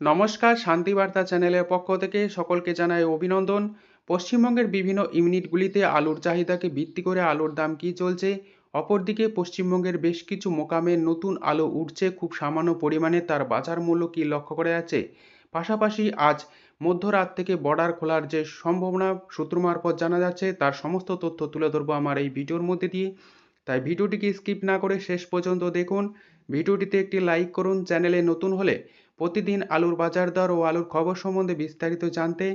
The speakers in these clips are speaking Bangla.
নমস্কার, শান্তিবার্তা চ্যানেলের পক্ষ থেকে সকলকে জানাই অভিনন্দন। পশ্চিমবঙ্গের বিভিন্ন ইউনিটগুলিতে আলুর চাহিদাকে ভিত্তি করে আলুর দাম কী চলছে? অপরদিকে পশ্চিমবঙ্গের বেশ কিছু মোকামে নতুন আলু উঠছে, খুব সামান্য পরিমাণে তার বাজার মূল্য কী লক্ষ্য করা যাচ্ছে পাশাপাশি আজ মধ্যরাত থেকে বর্ডার খোলার যে সম্ভাবনা সূত্র মারফত জানা যাচ্ছে, তার সমস্ত তথ্য তুলে ধরবো আমার এই ভিডিওর মধ্যে দিয়ে। তাই ভিডিওটিকে স্কিপ না করে শেষ পর্যন্ত দেখুন। ভিডিওটিতে একটি লাইক করুন, চ্যানেলে নতুন হলে প্রতিদিন আলুর বাজার দর ও আলুর খবর সম্বন্ধে বিস্তারিত জানতে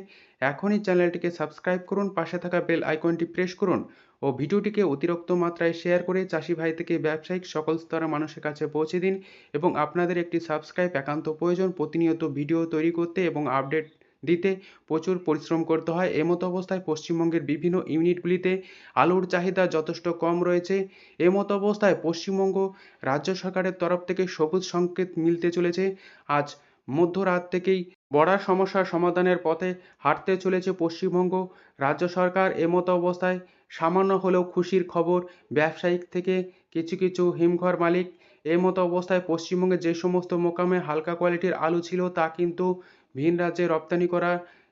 এখনই চ্যানেলটিকে সাবস্ক্রাইব করুন, পাশে থাকা বেল আইকনটি প্রেস করুন ও ভিডিওটিকে অতিরিক্ত মাত্রায় শেয়ার করে চাষি ভাই থেকে ব্যবসায়িক সকল স্তরের মানুষের কাছে পৌঁছে দিন এবং আপনাদের একটি সাবস্ক্রাইব একান্ত প্রয়োজন। প্রতিনিয়ত ভিডিও তৈরি করতে এবং আপডেট দিতে প্রচুর পরিশ্রম করতে হয়। এমতো অবস্থায় পশ্চিমবঙ্গের বিভিন্ন ইউনিটগুলিতে আলুর চাহিদা যথেষ্ট কম রয়েছে। এমতো অবস্থায় পশ্চিমবঙ্গ রাজ্য সরকারের তরফ থেকে সবুজ সংকেত মিলতে চলেছে। আজ মধ্যরাত থেকেই বড়া সমস্যার সমাধানের পথে হাঁটতে চলেছে পশ্চিমবঙ্গ রাজ্য সরকার। এমতো অবস্থায় সামান্য হলেও খুশির খবর, ব্যবসায়িক থেকে কিছু কিছু হিমঘর মালিক। এই মতো অবস্থায় পশ্চিমবঙ্গে যে সমস্ত মোকামে হালকা কোয়ালিটির আলু ছিল তা কিন্তু ভিন রাজ্যে রপ্তানি করা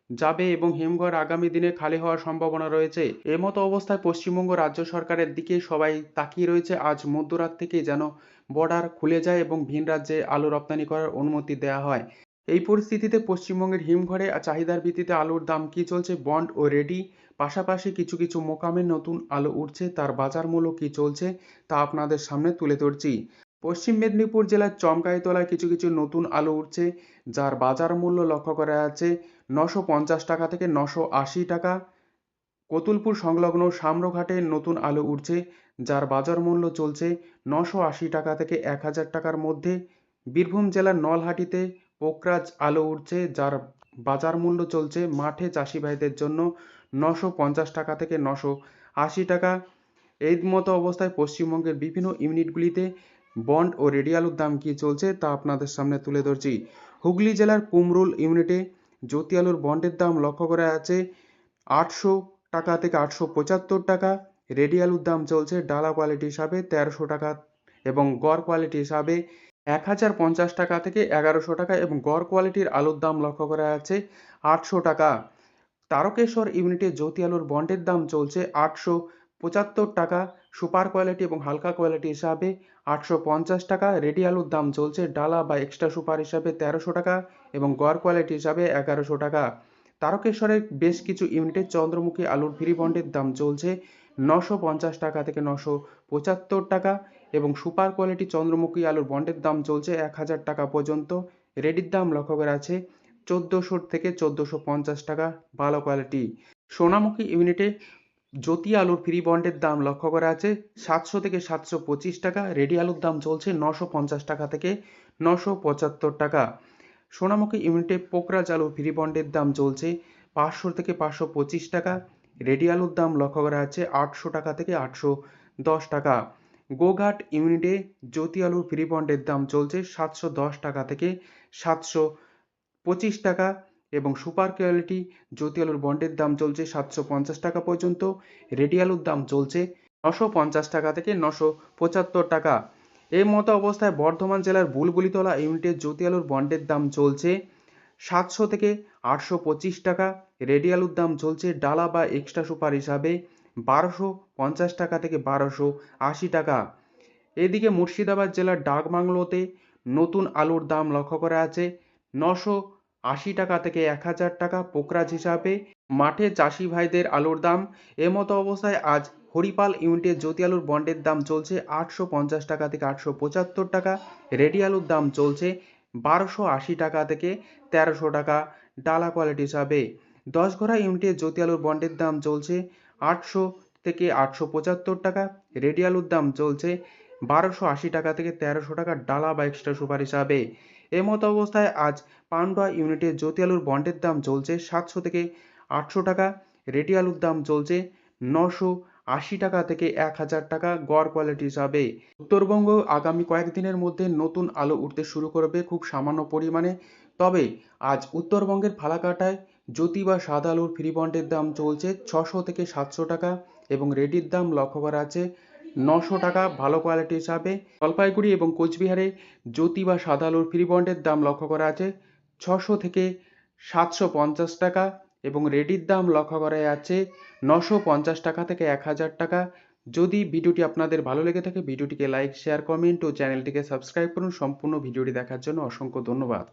যাবে এবং হিমঘর আগামী দিনে খালি হওয়ার সম্ভাবনা রয়েছে। এমতো অবস্থায় পশ্চিমবঙ্গ রাজ্য সরকারের দিকে সবাই তাকিয়ে রয়েছে। আজ মধ্যরাত থেকে যেন বর্ডার খুলে যায় এবং ভিন রাজ্যে আলু রপ্তানি করার অনুমতি দেওয়া হয়। এই পরিস্থিতিতে পশ্চিমবঙ্গের হিমঘরে চাহিদার ভিত্তিতে আলুর দাম কি চলছে বন্ড ও রেডি? পাশাপাশি কিছু কিছু মোকামে নতুন আলু উঠছে। তার বাজার মূল্য কী চলছে তা আপনাদের সামনে তুলে ধরছি। পশ্চিম মেদিনীপুর জেলার চমকাইতলায় কিছু কিছু নতুন আলু উঠছে, যার বাজার মূল্য লক্ষ্য করা যাচ্ছে নশো পঞ্চাশ টাকা থেকে নশো আশি টাকা। কতুলপুর সংলগ্ন সাম্রঘাটে নতুন আলু উঠছে, যার বাজার মূল্য চলছে নশো আশি টাকা থেকে এক হাজার টাকার মধ্যে। বীরভূম জেলার নলহাটিতে পোকরাজ আলু উঠছে, যার বাজার মূল্য চলছে মাঠে চাষি ভাইদের জন্য নশো পঞ্চাশ টাকা থেকে নশো আশি টাকা। এই মতো অবস্থায় পশ্চিমবঙ্গের বিভিন্ন ইউনিটগুলিতে বন্ড ও রেডি আলুর দাম কী চলছে তা আপনাদের সামনে তুলে ধরছি। হুগলি জেলার কুমরুল ইউনিটে জ্যোতি আলুর বন্ডের দাম লক্ষ্য করা আছে আটশো টাকা থেকে আটশো পঁচাত্তর টাকা আলুর দাম চলছে ডালা কোয়ালিটি হিসাবে তেরোশো টাকা এবং গড় কোয়ালিটি হিসাবে এক হাজার পঞ্চাশ টাকা থেকে এগারোশো টাকা এবং গড় কোয়ালিটির আলুর দাম লক্ষ্য করা আছে আটশো টাকা। তারকেশ্বর ইউনিটে জ্যোতি আলুর বন্ডের দাম চলছে আটশো পঁচাত্তর টাকা, সুপার কোয়ালিটি এবং হালকা কোয়ালিটি হিসাবে আটশো পঞ্চাশ টাকা, রেডি আলুর দাম চলছে ডালা বা এক্সট্রা সুপার হিসাবে তেরোশো টাকা এবং গড় কোয়ালিটি হিসাবে এগারোশো টাকা। তারকেশ্বরের বেশ কিছু ইউনিটের চন্দ্রমুখী আলুর ফ্রি বন্ডের দাম চলছে নশো পঞ্চাশ টাকা থেকে নশো পঁচাত্তর টাকা এবং সুপার কোয়ালিটি চন্দ্রমুখী আলুর বন্ডের দাম চলছে এক হাজার টাকা পর্যন্ত। রেডির দাম লক্ষ্য করা আছে চোদ্দোশো থেকে চোদ্দোশো পঞ্চাশ টাকা ভালো কোয়ালিটি। সোনামুখী ইউনিটে জ্যোতি আলুর ফ্রি বন্ডের দাম লক্ষ্য করা আছে। সাতশো থেকে সাতশো পঁচিশ টাকা, রেডি আলুর দাম চলছে নশো পঞ্চাশ টাকা থেকে নশো পঁচাত্তর টাকা। সোনামুখী ইউনিটে পোকরাজ আলু ফ্রি বন্ডের দাম চলছে পাঁচশো থেকে পাঁচশো পঁচিশ টাকা। রেডি আলুর দাম লক্ষ্য করা আছে আটশো টাকা থেকে আটশো দশ টাকা। গোঘাট ইউনিটে জ্যোতি আলুর ফ্রি বন্ডের দাম চলছে সাতশো দশ টাকা থেকে সাতশো পঁচিশ টাকা। এবং সুপার কোয়ালিটি জ্যোতি আলুর বন্ডের দাম চলছে সাতশো পঞ্চাশ টাকা পর্যন্ত, রেডি আলুর দাম চলছে নশো পঞ্চাশ টাকা থেকে নশো পঁচাত্তর টাকা। এই মতো অবস্থায় বর্ধমান জেলার বুলবুলিতলা ইউনিটের জ্যোতি আলুর বন্ডের দাম চলছে সাতশো থেকে আটশো পঁচিশ টাকা, রেডি আলুর দাম চলছে ডালা বা এক্সট্রা সুপার হিসাবে বারোশো পঞ্চাশ টাকা থেকে বারোশো আশি টাকা। এদিকে মুর্শিদাবাদ জেলার ডাকবাংলোতে নতুন আলুর দাম লক্ষ্য করা আছে নশো আশি টাকা থেকে এক হাজার টাকা পোকরাজ হিসাবে, মাঠে চাষি ভাইদের আলুর দাম, এমতো অবস্থায় আজ হরিপাল ইউনিটের জ্যোতি আলুর বন্ডের দাম চলছে আটশো পঞ্চাশ টাকা থেকে আটশো পঁচাত্তর টাকা, রেডি আলুর দাম চলছে বারোশো আশি টাকা থেকে তেরোশো টাকা, ডালা কোয়ালিটি হিসাবে। দশ ঘোড়া ইউনিটের জ্যোতি আলুর বন্ডের দাম চলছে আটশো থেকে আটশো পঁচাত্তর টাকা, রেডি আলুর দাম চলছে বারোশো আশি টাকা থেকে তেরোশো টাকা ডালা বা এক্সট্রা সুপার হিসাবে এমতো অবস্থায় আজ পান্ডুয়া ইউনিটে জ্যোতি আলুর বন্ডের দাম চলছে সাতশো থেকে আটশো টাকা, রেডি আলুর দাম চলছে নশো আশি টাকা থেকে এক হাজার টাকা গড় কোয়ালিটি হিসাবে। উত্তরবঙ্গ আগামী কয়েকদিনের মধ্যে নতুন আলু উঠতে শুরু করবে খুব সামান্য পরিমাণে। তবে আজ উত্তরবঙ্গের ফালাকাটায় জ্যোতি বা সাদা আলুর ফ্রি বন্ডের দাম চলছে ছশো থেকে সাতশো টাকা এবং রেডির দাম লক্ষ্য করা আছে নশো টাকা ভালো কোয়ালিটি হিসাবে জলপাইগুড়ি এবং কোচবিহারে জ্যোতি বা সাদা আলুর ফ্রি বন্ডের দাম লক্ষ্য করা আছে ছশো থেকে সাতশো পঞ্চাশ টাকা এবং রেডির দাম লক্ষ্য করা যাচ্ছে নশো পঞ্চাশ টাকা থেকে এক হাজার টাকা। যদি ভিডিওটি আপনাদের ভালো লেগে থাকে, ভিডিওটিকে লাইক শেয়ার কমেন্ট ও চ্যানেলটিকে সাবস্ক্রাইব করুন। সম্পূর্ণ ভিডিওটি দেখার জন্য অসংখ্য ধন্যবাদ।